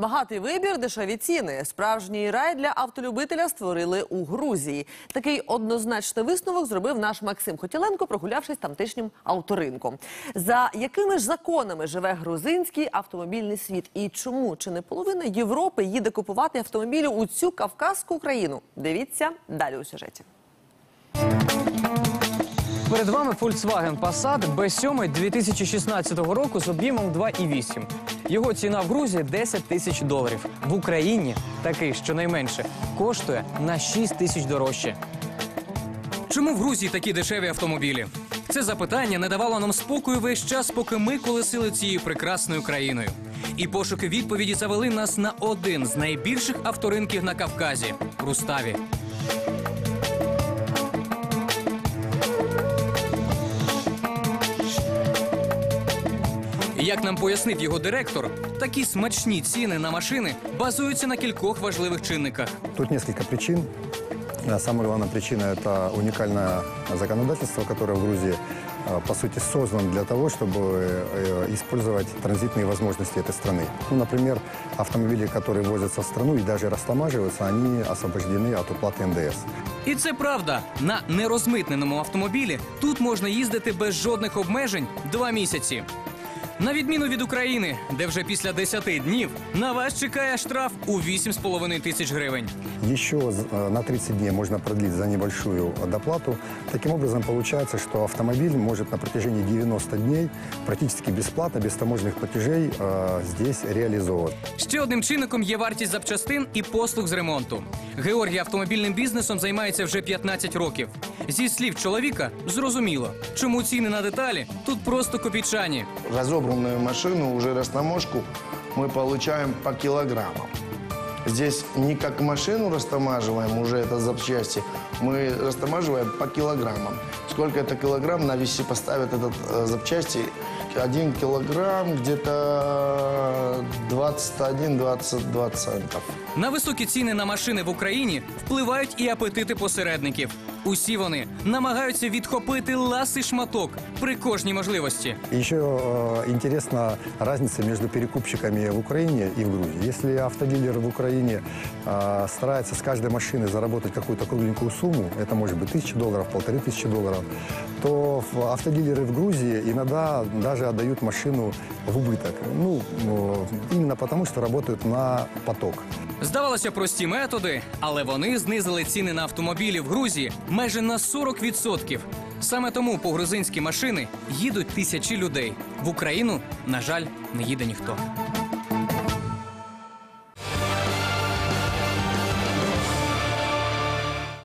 Багатий вибір, дешеві ціни. Справжній рай для автолюбителя створили у Грузії. Такий однозначний висновок зробив наш Максим Хотіленко, прогулявшись тамтешнім авторинком. За якими ж законами живе грузинський автомобільний світ? І чому чи не половина Європи їде купувати автомобілі у цю кавказську країну? Дивіться далі у сюжеті. Перед вами Volkswagen Passat B7 2016 року з об'ємом 2,8. Його ціна в Грузії 10 тисяч доларів. В Україні такий щонайменше коштує на 6 тисяч дорожче. Чому в Грузії такі дешеві автомобілі? Це запитання не давало нам спокою весь час, поки ми колесили цією прекрасною країною. І пошуки відповіді завели нас на один з найбільших авторинків на Кавказі Руставі. Як нам пояснив його директор, такі смачні ціни на машини базуються на кількох важливих чинниках. Тут несколько причин. А Самая главная причина – это уникальное законодательство, которое в Грузии, э, по сути, создано для того, чтобы э, использовать транзитные возможности этой страны. Ну, например, автомобили, которые возятся в страну и даже растамаживаются, они освобождены от уплаты НДС. І це правда. На нерозмитненому автомобілі тут можна їздити без жодних обмежень два місяці. На відміну від України, де вже після 10 днів на вас чекає штраф у 8,5 тисяч гривень. Еще э, на 30 дней можно продлить за небольшую доплату. Таким образом, получается, что автомобиль может на протяжении 90 дней практически бесплатно, без таможенных платежей э, здесь реализовывать. Ще одним чинником є вартість запчастин і послуг з ремонту. Георгій автомобільним бізнесом займається вже 15 років. Зі слів чоловіка, зрозуміло, чому ціни на деталі тут просто копійчані. разобранную машину, уже растаможку, мы получаем по килограммам. Здесь не как машину растамаживаем, уже это запчасти, мы растамаживаем по килограммам. Сколько это килограмм, на весе поставят этот э, запчасти. Один килограмм где-то 21-22 центов. На високі ціни на машини в Україні впливають і апетити посередників. Усі вони намагаються відхопити ласий шматок при кожній можливості. Еще э, интересна разница между перекупщиками в Украине и в Грузии. Если автодилер в Украине э, старается с каждой машины заработать какую-то кругленькую сумму, это может быть тысяча долларов, полторы тысячи долларов, то в- автодилеры в Грузии иногда даже отдают машину в убыток. Ну, э, именно потому, что работают на поток. Здавалося, прості методи, але вони знизили ціни на автомобілі в Грузії майже на 40%. Саме тому по грузинські машини їдуть тисячі людей. В Україну, на жаль, не їде ніхто.